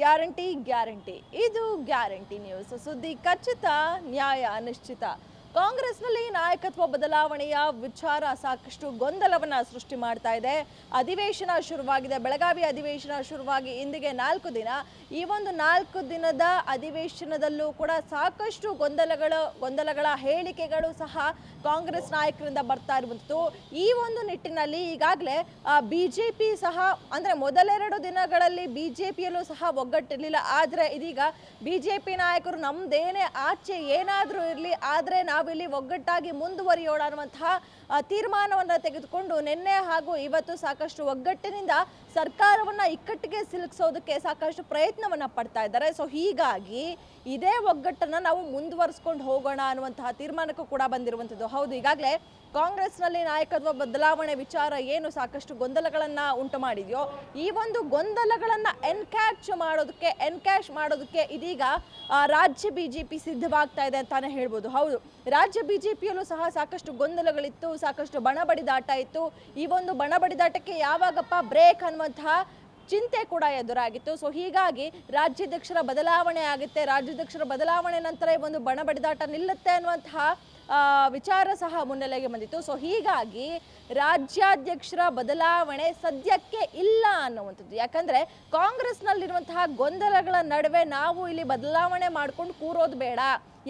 Guarantee guarantee. ಇದು guarantee news. ಸುದ್ದಿ ಖಚಿತ ನ್ಯಾಯ ನಿಶ್ಚಿತ. ಕಾಂಗ್ರೆಸ್ನಲ್ಲಿ ನಾಯಕತ್ವ ಬದಲಾವಣೆಯ ವಿಚಾರ ಸಾಕಷ್ಟು ಗೊಂದಲವನ್ನ ಸೃಷ್ಟಿ ಮಾಡ್ತಾ ಇದೆ. ಅಧಿವೇಶನ ಶುರುವಾಗಿದೆ. ಬೆಳಗಾವಿ ಅಧಿವೇಶನ ಶುರುವಾಗಿ ಇಂದಿಗೆ ನಾಲ್ಕು ದಿನ. ಈ ಒಂದು ನಾಲ್ಕು ದಿನದ ಅಧಿವೇಶನದಲ್ಲೂ ಕೂಡ ಸಾಕಷ್ಟು ಗೊಂದಲಗಳ ಗೊಂದಲಗಳ ಹೇಳಿಕೆಗಳು ಸಹ ಕಾಂಗ್ರೆಸ್ ನಾಯಕರಿಂದ ಬರ್ತಾ ಇರುವಂಥದ್ದು. ಈ ಒಂದು ನಿಟ್ಟಿನಲ್ಲಿ ಈಗಾಗಲೇ ಬಿಜೆಪಿ ಸಹ ಅಂದ್ರೆ ಮೊದಲೆರಡು ದಿನಗಳಲ್ಲಿ ಬಿಜೆಪಿಯಲ್ಲೂ ಸಹ ಒಗ್ಗಟ್ಟಿರಲಿಲ್ಲ. ಆದರೆ ಇದೀಗ ಬಿಜೆಪಿ ನಾಯಕರು ನಮ್ದೇನೇ, ಆಚೆ ಏನಾದರೂ ಇರಲಿ, ಆದರೆ ನಾವಿಲ್ಲಿ ಒಗ್ಗಟ್ಟಾಗಿ ಮುಂದುವರಿಯೋಣ ಅನ್ನುವಂತಹ ತೀರ್ಮಾನವನ್ನು ತೆಗೆದುಕೊಂಡು ನಿನ್ನೆ ಹಾಗೂ ಇವತ್ತು ಸಾಕಷ್ಟು ಒಗ್ಗಟ್ಟಿನಿಂದ ಸರ್ಕಾರವನ್ನ ಇಕ್ಕಟ್ಟಿಗೆ ಸಿಲುಕಿಸೋದಕ್ಕೆ ಸಾಕಷ್ಟು ಪ್ರಯತ್ನವನ್ನ ಪಡ್ತಾ ಇದ್ದಾರೆ. ಸೊ ಹೀಗಾಗಿ ಇದೇ ಒಗ್ಗಟ್ಟನ್ನ ನಾವು ಮುಂದುವರಿಸ್ಕೊಂಡು ಹೋಗೋಣ ಅನ್ನುವಂತಹ ತೀರ್ಮಾನಕ್ಕೂ ಕೂಡ ಬಂದಿರುವಂಥದ್ದು. ಹೌದು, ಈಗಾಗಲೇ ಕಾಂಗ್ರೆಸ್ನಲ್ಲಿ ನಾಯಕತ್ವ ಬದಲಾವಣೆ ವಿಚಾರ ಏನು? ಸಾಕಷ್ಟು ಗೊಂದಲಗಳನ್ನು ಉಂಟು ಮಾಡಿದೆಯೋ? ಈ ಒಂದು ಗೊಂದಲಗಳನ್ನು ಎನ್ಕ್ಯಾಚ್ ಮಾಡೋದಕ್ಕೆ ಎನ್ಕ್ಯಾಶ್ ಮಾಡೋದಕ್ಕೆ ಇದೀಗ ರಾಜ್ಯ ಬಿಜೆಪಿ ಸಿದ್ಧವಾಗ್ತಾ ಇದೆ ಅಂತಾನೆ ಹೇಳ್ಬೋದು. ಹೌದು. ರಾಜ್ಯ ಬಿಜೆಪಿಯಲ್ಲೂ ಸಹ ಸಾಕಷ್ಟು ಗೊಂದಲಗಳಿತ್ತು, ಸಾಕಷ್ಟು ಬಣ ಬಡಿದಾಟ ಇತ್ತು. ಈ ಒಂದು ಬಣ ಬಡಿದಾಟಕ್ಕೆ ಯಾವಾಗಪ್ಪ ಬ್ರೇಕ್ ಅನ್ನುವಂತಹ ಚಿಂತೆ ಕೂಡ ಎದುರಾಗಿತ್ತು. ಸೊ ಹೀಗಾಗಿ ರಾಜ್ಯಾಧ್ಯಕ್ಷರ ಬದಲಾವಣೆ ಆಗುತ್ತೆ. ರಾಜ್ಯಾಧ್ಯಕ್ಷರ ಬದಲಾವಣೆ ನಂತರ ಈ ಒಂದು ಬಣ ಬಡಿದಾಟ ನಿಲ್ಲುತ್ತೆ ಅನ್ನುವಂತಹ ವಿಚಾರ ಸಹ ಮುನ್ನೆಲೆಗೆ ಬಂದಿತ್ತು. ಸೊ ಹೀಗಾಗಿ ರಾಜ್ಯಾಧ್ಯಕ್ಷರ ಬದಲಾವಣೆ ಸದ್ಯಕ್ಕೆ ಇಲ್ಲ ಅನ್ನುವಂಥದ್ದು. ಯಾಕಂದ್ರೆ ಕಾಂಗ್ರೆಸ್ನಲ್ಲಿರುವಂತಹ ಗೊಂದಲಗಳ ನಡುವೆ ನಾವು ಇಲ್ಲಿ ಬದಲಾವಣೆ ಮಾಡ್ಕೊಂಡು ಕೂರೋದು ಬೇಡ.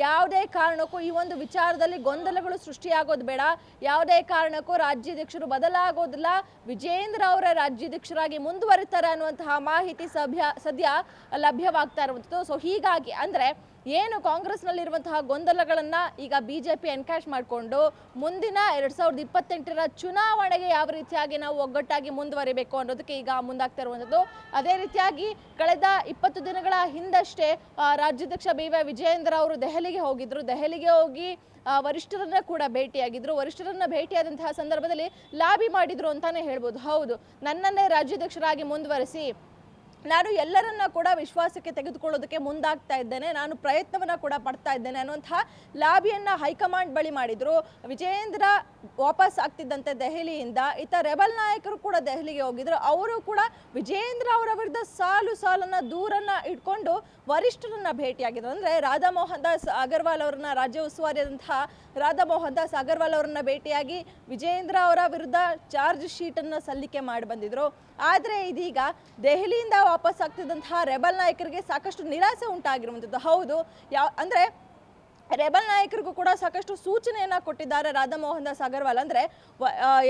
ಯಾವುದೇ ಕಾರಣಕ್ಕೂ ಈ ಒಂದು ವಿಚಾರದಲ್ಲಿ ಗೊಂದಲಗಳು ಸೃಷ್ಟಿಯಾಗೋದು ಬೇಡ. ಯಾವುದೇ ಕಾರಣಕ್ಕೂ ರಾಜ್ಯಾಧ್ಯಕ್ಷರು ಬದಲಾಗೋದಿಲ್ಲ. ವಿಜೇಂದ್ರ ಅವರ ರಾಜ್ಯಾಧ್ಯಕ್ಷರಾಗಿ ಮುಂದುವರಿತಾರೆ ಅನ್ನುವಂತಹ ಮಾಹಿತಿ ಸಭ್ಯ, ಸದ್ಯ ಲಭ್ಯವಾಗ್ತಾ ಇರುವಂಥದ್ದು. ಸೊ ಹೀಗಾಗಿ ಅಂದ್ರೆ ಏನು ಕಾಂಗ್ರೆಸ್ನಲ್ಲಿರುವಂತಹ ಗೊಂದಲಗಳನ್ನ ಈಗ ಬಿಜೆಪಿ ಎನ್ಕ್ಯಾಶ್ ಮಾಡಿಕೊಂಡು ಮುಂದಿನ ಎರಡ್ ಸಾವಿರದ ಇಪ್ಪತ್ತೆಂಟರ ಚುನಾವಣೆಗೆ ಯಾವ ರೀತಿಯಾಗಿ ನಾವು ಒಗ್ಗಟ್ಟಾಗಿ ಮುಂದುವರಿಬೇಕು ಅನ್ನೋದಕ್ಕೆ ಈಗ ಮುಂದಾಗ್ತಾ ಇರುವಂಥದ್ದು. ಅದೇ ರೀತಿಯಾಗಿ ಕಳೆದ ಇಪ್ಪತ್ತು ದಿನಗಳ ಹಿಂದಷ್ಟೇ ರಾಜ್ಯಾಧ್ಯಕ್ಷ ಬಿ ವೈ ವಿಜಯೇಂದ್ರ ಅವರು ದೆಹಲಿಗೆ ಹೋಗಿದ್ರು. ದೆಹಲಿಗೆ ಹೋಗಿ ವರಿಷ್ಠರನ್ನ ಕೂಡ ಭೇಟಿಯಾಗಿದ್ರು. ವರಿಷ್ಠರನ್ನ ಭೇಟಿಯಾದಂತಹ ಸಂದರ್ಭದಲ್ಲಿ ಲಾಬಿ ಮಾಡಿದ್ರು ಅಂತಾನೆ ಹೇಳ್ಬೋದು. ಹೌದು. ನನ್ನನ್ನೇ ರಾಜ್ಯಾಧ್ಯಕ್ಷರಾಗಿ ಮುಂದುವರಿಸಿ ನಾನು ಎಲ್ಲರನ್ನ ಕೂಡ ವಿಶ್ವಾಸಕ್ಕೆ ತೆಗೆದುಕೊಳ್ಳೋದಕ್ಕೆ ಮುಂದಾಗ್ತಾ ಇದ್ದೇನೆ. ನಾನು ಪ್ರಯತ್ನವನ್ನ ಕೂಡ ಪಡ್ತಾ ಇದ್ದೇನೆ ಅನ್ನುವಂತಹ ಲಾಬಿಯನ್ನ ಹೈಕಮಾಂಡ್ ಬಳಿ ಮಾಡಿದ್ರು. ವಿಜಯೇಂದ್ರ ವಾಪಸ್ ಆಗ್ತಿದ್ದಂತೆ ದೆಹಲಿಯಿಂದ ಇತ ರೆಬಲ್ ನಾಯಕರು ಕೂಡ ದೆಹಲಿಗೆ ಹೋಗಿದ್ರು. ಅವರು ಕೂಡ ವಿಜಯೇಂದ್ರ ಅವರ ವಿರುದ್ಧ ಸಾಲು ಸಾಲನ್ನ ದೂರನ್ನ ಇಟ್ಕೊಂಡು ವರಿಷ್ಠರನ್ನ ಭೇಟಿಯಾಗಿದ್ರು. ಅಂದ್ರೆ ರಾಧಾ ಮೋಹನ್ ದಾಸ್ ಅಗರ್ವಾಲ್ ಅವರನ್ನ ರಾಜ್ಯ ಉಸ್ತುವಾರಿಯಾದಂತಹ ರಾಧಾ ಮೋಹನ್ ದಾಸ್ ಅಗರ್ವಾಲ್ ಅವರನ್ನ ಭೇಟಿಯಾಗಿ ವಿಜಯೇಂದ್ರ ಅವರ ವಿರುದ್ಧ ಚಾರ್ಜ್ ಶೀಟ್ ಅನ್ನ ಸಲ್ಲಿಕೆ ಮಾಡಿ ಬಂದಿದ್ರು. ಆದ್ರೆ ಇದೀಗ ದೆಹಲಿಯಿಂದ ವಾಪಸ್ ಆಗ್ತಿದ್ದಂತಹ ರೆಬಲ್ ನಾಯಕರಿಗೆ ಸಾಕಷ್ಟು ನಿರಾಸೆ ಉಂಟಾಗಿರುವಂಥದ್ದು. ಹೌದು ಯಾವ ಅಂದ್ರೆ ರೆಬಲ್ ನಾಯಕರಿಗೂ ಕೂಡ ಸಾಕಷ್ಟು ಸೂಚನೆಯನ್ನು ಕೊಟ್ಟಿದ್ದಾರೆ ರಾಧಾ ಮೋಹನ್ ದಾಸ್ ಅಗರ್ವಾಲ್. ಅಂದ್ರೆ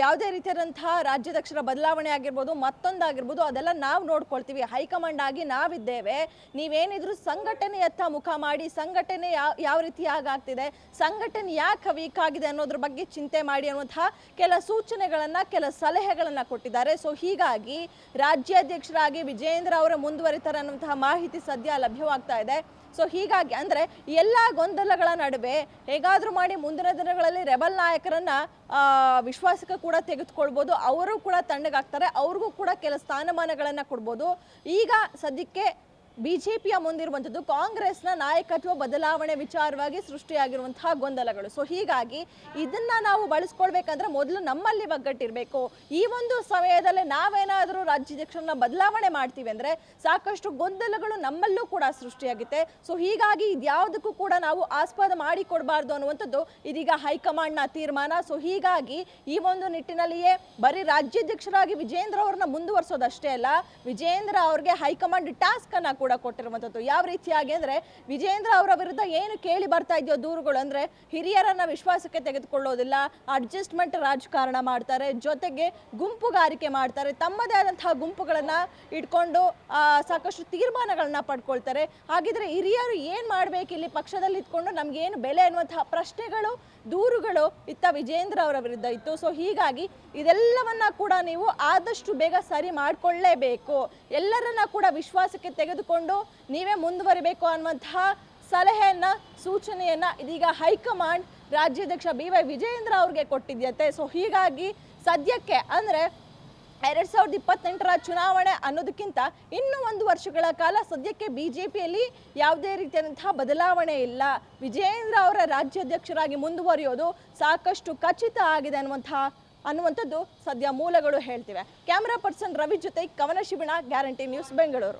ಯಾವುದೇ ರೀತಿಯಾದಂತಹ ರಾಜ್ಯಾಧ್ಯಕ್ಷರ ಬದಲಾವಣೆ ಆಗಿರ್ಬೋದು, ಮತ್ತೊಂದಾಗಿರ್ಬೋದು, ಅದೆಲ್ಲ ನಾವು ನೋಡ್ಕೊಳ್ತೀವಿ. ಹೈಕಮಾಂಡ್ ಆಗಿ ನಾವಿದ್ದೇವೆ. ನೀವೇನಿದ್ರು ಸಂಘಟನೆಯತ್ತ ಮುಖ ಮಾಡಿ, ಸಂಘಟನೆ ಯಾವ ಯಾವ ರೀತಿಯಾಗಿ ಆಗ್ತಿದೆ, ಸಂಘಟನೆ ಯಾಕೆ ವೀಕ್ ಆಗಿದೆ ಅನ್ನೋದ್ರ ಬಗ್ಗೆ ಚಿಂತೆ ಮಾಡಿ ಅನ್ನುವಂತಹ ಕೆಲ ಸೂಚನೆಗಳನ್ನು, ಕೆಲ ಸಲಹೆಗಳನ್ನು ಕೊಟ್ಟಿದ್ದಾರೆ. ಸೊ ಹೀಗಾಗಿ ರಾಜ್ಯಾಧ್ಯಕ್ಷರಾಗಿ ವಿಜಯೇಂದ್ರ ಅವರ ಮುಂದುವರಿತಾರೆ ಅನ್ನುವಂತಹ ಮಾಹಿತಿ ಸದ್ಯ ಲಭ್ಯವಾಗ್ತಾ ಇದೆ. ಸೊ ಹೀಗಾಗಿ ಅಂದ್ರೆ, ಎಲ್ಲ ಗೊಂದಲಗಳ ನಡುವೆ ಹೇಗಾದರೂ ಮಾಡಿ ಮುಂದಿನ ದಿನಗಳಲ್ಲಿ ರೆಬಲ್ ನಾಯಕರನ್ನ ವಿಶ್ವಾಸಕ್ಕೆ ಕೂಡ ತೆಗೆದುಕೊಳ್ಬೋದು. ಅವರು ಕೂಡ ತಣ್ಣಗಾಗ್ತಾರೆ ಅವ್ರಿಗೂ ಕೂಡ ಕೆಲ ಸ್ಥಾನಮಾನಗಳನ್ನ ಕೊಡ್ಬೋದು. ಈಗ ಸದ್ಯಕ್ಕೆ ಬಿಜೆಪಿಯ ಮುಂದಿರುವಂಥದ್ದು ಕಾಂಗ್ರೆಸ್ನ ನಾಯಕತ್ವ ಬದಲಾವಣೆ ವಿಚಾರವಾಗಿ ಸೃಷ್ಟಿಯಾಗಿರುವಂತಹ ಗೊಂದಲಗಳು. ಸೊ ಹೀಗಾಗಿ ಇದನ್ನ ನಾವು ಬಳಸ್ಕೊಳ್ಬೇಕಂದ್ರೆ ಮೊದಲು ನಮ್ಮಲ್ಲಿ ಒಗ್ಗಟ್ಟಿರಬೇಕು. ಈ ಒಂದು ಸಮಯದಲ್ಲಿ ನಾವೇನಾದರೂ ರಾಜ್ಯಾಧ್ಯಕ್ಷರನ್ನ ಬದಲಾವಣೆ ಮಾಡ್ತೀವಿ ಅಂದ್ರೆ ಸಾಕಷ್ಟು ಗೊಂದಲಗಳು ನಮ್ಮಲ್ಲೂ ಕೂಡ ಸೃಷ್ಟಿಯಾಗುತ್ತೆ. ಸೊ ಹೀಗಾಗಿ ಇದ್ಯಾವುದಕ್ಕೂ ಕೂಡ ನಾವು ಆಸ್ಪದ ಮಾಡಿಕೊಡಬಾರ್ದು ಅನ್ನುವಂಥದ್ದು ಇದೀಗ ಹೈಕಮಾಂಡ್ನ ತೀರ್ಮಾನ. ಸೊ ಹೀಗಾಗಿ ಈ ಒಂದು ನಿಟ್ಟಿನಲ್ಲಿಯೇ ಬರೀ ರಾಜ್ಯಾಧ್ಯಕ್ಷರಾಗಿ ವಿಜೇಂದ್ರ ಅವ್ರನ್ನ ಮುಂದುವರಿಸೋದಷ್ಟೇ ಅಲ್ಲ, ವಿಜೇಂದ್ರ ಅವ್ರಿಗೆ ಹೈಕಮಾಂಡ್ ಟಾಸ್ಕ್ ಅನ್ನ ಕೂಡ ಕೊಟ್ಟಿರುವಂಥದ್ದು. ಯಾವ ರೀತಿಯಾಗಿ ಅಂದರೆ ವಿಜೇಂದ್ರ ಅವರ ವಿರುದ್ಧ ಏನು ಕೇಳಿ ಬರ್ತಾ ಇದೆಯೋ ದೂರುಗಳು ಅಂದ್ರೆ ಹಿರಿಯರನ್ನ ವಿಶ್ವಾಸಕ್ಕೆ ತೆಗೆದುಕೊಳ್ಳೋದಿಲ್ಲ ಅಡ್ಜಸ್ಟ್ಮೆಂಟ್ ರಾಜಕಾರಣ ಮಾಡ್ತಾರೆ, ಜೊತೆಗೆ ಗುಂಪುಗಾರಿಕೆ ಮಾಡ್ತಾರೆ, ತಮ್ಮದೇ ಆದಂತಹ ಗುಂಪುಗಳನ್ನ ಇಟ್ಕೊಂಡು ಸಾಕಷ್ಟು ತೀರ್ಮಾನಗಳನ್ನ ಪಡ್ಕೊಳ್ತಾರೆ. ಹಾಗಿದ್ರೆ ಹಿರಿಯರು ಏನ್ ಮಾಡ್ಬೇಕು ಇಲ್ಲಿ ಪಕ್ಷದಲ್ಲಿ ಇದ್ಕೊಂಡು ನಮಗೇನು ಬೆಲೆ ಅನ್ನುವಂತಹ ಪ್ರಶ್ನೆಗಳು, ದೂರುಗಳು ಇತ್ತ ವಿಜೇಂದ್ರ ಅವರ ವಿರುದ್ಧ ಇತ್ತು. ಸೊ ಹೀಗಾಗಿ ಇದೆಲ್ಲವನ್ನ ಕೂಡ ನೀವು ಆದಷ್ಟು ಬೇಗ ಸರಿ ಮಾಡಿಕೊಳ್ಳೇಬೇಕು. ಎಲ್ಲರನ್ನ ಕೂಡ ವಿಶ್ವಾಸಕ್ಕೆ ತೆಗೆದುಕೊಂಡು ನೀವೇ ಮುಂದುವರಿಬೇಕು ಅನ್ನುವಂತಹ ಸಲಹೆಯನ್ನ, ಸೂಚನೆಯನ್ನ ಇದೀಗ ಹೈಕಮಾಂಡ್ ರಾಜ್ಯಾಧ್ಯಕ್ಷ ಬಿ ವೈ ವಿಜಯೇಂದ್ರ ಅವ್ರಿಗೆ ಕೊಟ್ಟಿದ್ಯಂತೆ. ಸೊ ಹೀಗಾಗಿ ಸದ್ಯಕ್ಕೆ ಅಂದ್ರೆ ಎರಡ್ ಸಾವಿರದ ಇಪ್ಪತ್ತೆಂಟರ ಚುನಾವಣೆ ಅನ್ನೋದಕ್ಕಿಂತ ಇನ್ನೂ ಒಂದು ವರ್ಷಗಳ ಕಾಲ ಸದ್ಯಕ್ಕೆ ಬಿ ಜೆ ಪಿಯಲ್ಲಿ ಯಾವುದೇ ರೀತಿಯಾದಂತಹ ಬದಲಾವಣೆ ಇಲ್ಲ. ವಿಜಯೇಂದ್ರ ಅವರ ರಾಜ್ಯಾಧ್ಯಕ್ಷರಾಗಿ ಮುಂದುವರಿಯೋದು ಸಾಕಷ್ಟು ಖಚಿತ ಆಗಿದೆ ಅನ್ನುವಂತಹ ಅನ್ನುವಂಥದ್ದು ಸದ್ಯ ಮೂಲಗಳು ಹೇಳ್ತಿವೆ. ಕ್ಯಾಮರಾ ಪರ್ಸನ್ ರವಿ ಜೊತೆ ಕವನ ಶಿಬಿಣ ಗ್ಯಾರಂಟಿ ನ್ಯೂಸ್ ಬೆಂಗಳೂರು